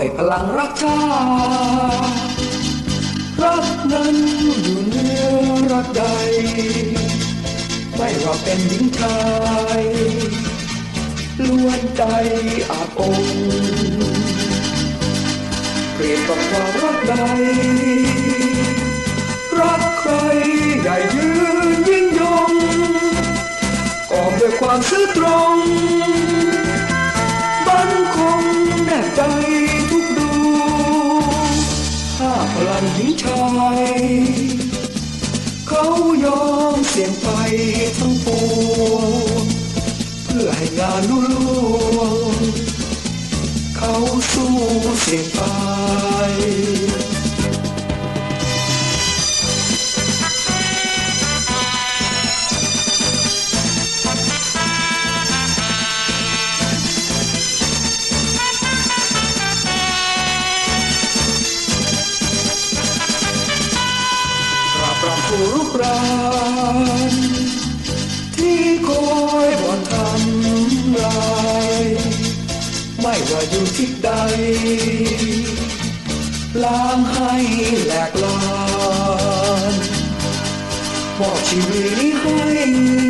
ด้วยพลังรักชาติรักนั้นอยู่เหนื้อรักใด ไม่ว่าเป็นหญิงชายล้วนใจอาภงเปรียบกับความรักใด รักใครใหญ่ยืนยิ่งยงกอบด้วยความซื่อตรง ลังหญิงชายเขายอมเสี่ยงไปทั้งปวงเพื่อให้งานลุล่วงเขาสู้เสี่ยงไป ผู้รุกรานที่คอยบ่อนทำลายไม่ว่าอยู่ที่ใด ล้างให้แหลกลานมอบชีวิตให้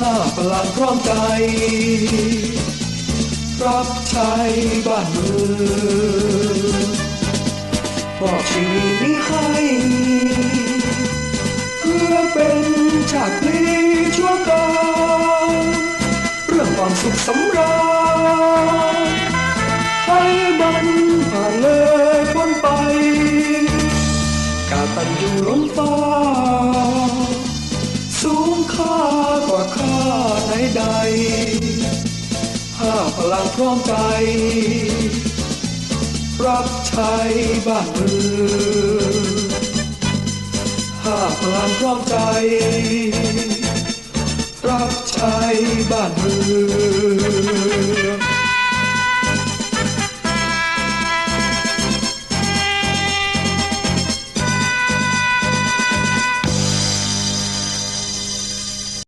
ห้าพลังพร้อมใจ รับใช้บ้านเมืองมอบชีวิตนี้ให้เพื่อเป็นชาตินี้ชั่วการเรื่องความสุขสำราญให้มันผ่านเลยพ้นไป กาตันอยู่ล้นฟ้า ลังพร้อมใจ รับใช้บ้านเมืองห้าพลังพร้อมใจ